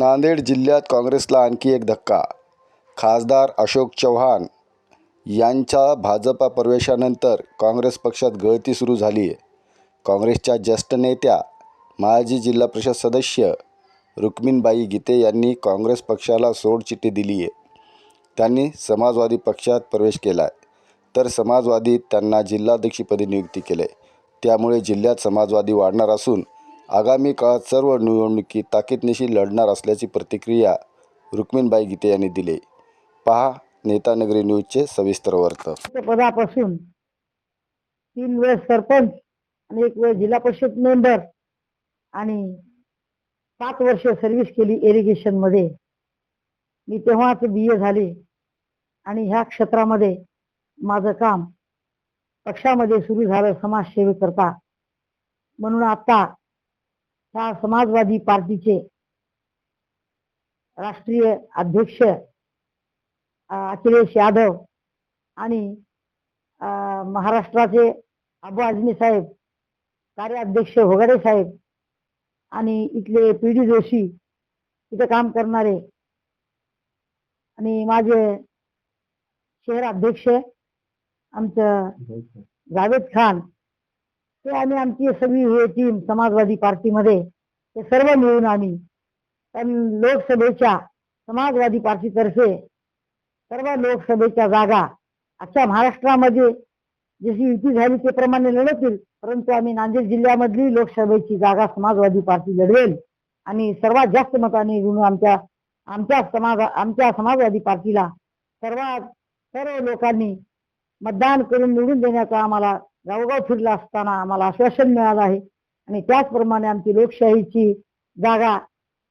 नांदेड जिल्ह्यात काँग्रेसला आणखी एक धक्का. खासदार अशोक चव्हाण यांच्या भाजपा प्रवेशानंतर काँग्रेस पक्षात गळती सुरू झाली आहे. काँग्रेसच्या ज्येष्ठ नेत्या माजी जिल्हा परिषद सदस्य रुक्मिणबाई गीते यांनी काँग्रेस पक्षाला सोडचिठ्ठी दिली आहे. त्यांनी समाजवादी पक्षात प्रवेश केला आहे तर समाजवादी त्यांना जिल्हाध्यक्षपदी नियुक्ती केले त्यामुळे जिल्ह्यात समाजवादी वाढणार असून आगामी काळात सर्व निवडणुकी ताकीदनिशी लढणार असल्याची प्रतिक्रिया रुक्मिणबाई गीते यांनी दिली. पहा नेतानगरी न्यूजचे सविस्तर वर्त पदापासून तीन वेळेस सरपंच आणि एक वेळ जिल्हा परिषद मेंबर आणि पाच वर्ष सर्व्हिस केली इरिगेशनमध्ये. मी तेव्हाच बी ए झाले आणि ह्या क्षेत्रामध्ये माझं काम पक्षामध्ये सुरू झालं समाजसेवे करता म्हणून आता समाजवादी पार्टीचे राष्ट्रीय अध्यक्ष अखिलेश यादव आणि महाराष्ट्राचे अबू आझमी साहेब कार्याध्यक्ष होगाडे साहेब आणि इथले पी डी जोशी इथे काम करणारे आणि माझे शहर अध्यक्ष आमचं जावेद खान ते आम्ही आमची सगळी हे टीम समाजवादी पार्टीमध्ये ते सर्व मिळून आम्ही लोकसभेच्या समाजवादी पार्टीतर्फे सर्व लोकसभेच्या जागा अख्ख्या महाराष्ट्रामध्ये जशी युती झाली ते प्रमाणे लढवतील परंतु आम्ही नांदेड जिल्ह्यामधली लोकसभेची जागा समाजवादी पार्टी लढवेल आणि सर्वात जास्त मताने निवडून आमच्या आमच्या समाज आमच्या समाजवादी पार्टीला सर्वात सर्व लोकांनी मतदान करून निवडून देण्याचा आम्हाला गावोगाव फिरला असताना आम्हाला आश्वासन मिळालं आहे. आणि त्याचप्रमाणे आमची लोकशाहीची जागा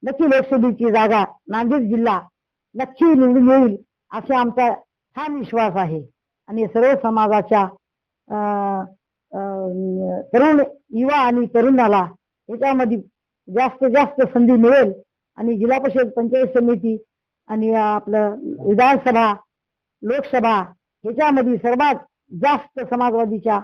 नक्की लोकसभेची जागा नांदेड जिल्हा नक्की निवडून येईल असा आमचा ठाम विश्वास आहे. आणि सर्व समाजाच्या अं, अं, तरुण युवा आणि तरुणाला याच्यामध्ये जास्त जास्त संधी मिळेल. आणि जिल्हा परिषद पंचायत समिती आणि आपलं विधानसभा लोकसभा ह्याच्यामध्ये सर्वात जास्त समाजवादीच्या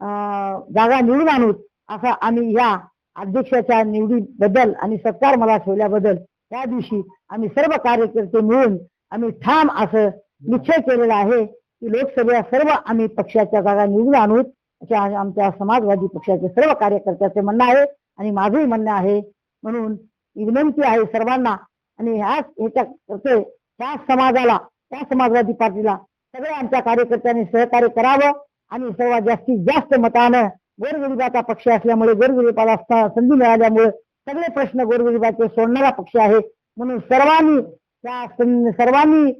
जागा निवडून आणूत असा आम्ही या अध्यक्षाच्या निवडीबद्दल आणि सत्कार मला ठेवल्याबद्दल त्या दिवशी आम्ही सर्व कार्यकर्ते मिळून आम्ही ठाम असं निश्चय केलेला आहे की लोकसभेला सर्व आम्ही पक्षाच्या जागा निवडून आणूत आमच्या समाजवादी पक्षाचे सर्व कार्यकर्त्याचे म्हणणं आहे आणि माझंही म्हणणं आहे. म्हणून विनंती आहे सर्वांना आणि ह्याच ह्याच्या करते त्या समाजाला त्या समाजवादी पार्टीला सगळ्या आमच्या कार्यकर्त्यांनी सहकार्य करावं. आणि सर्वात जास्तीत जास्त मतानं गोरगरिबाचा पक्ष असल्यामुळे गोरगरिबाला संधी मिळाल्यामुळे सगळे प्रश्न गोरगरिबाचे सोडणारा पक्ष आहे. म्हणून सर्वांनी त्या सर्वांनी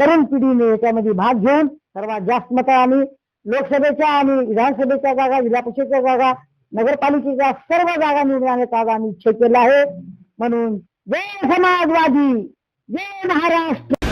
तरुण पिढीने याच्यामध्ये भाग घेऊन सर्वात जास्त मतं आणि लोकसभेच्या आणि विधानसभेच्या जागा जिल्हा परिषदेच्या जागा नगरपालिकेच्या सर्व जागा निवडून आणण्याचा आज आम्ही इच्छा केला आहे. म्हणून जय समाजवादी जय महाराष्ट्र!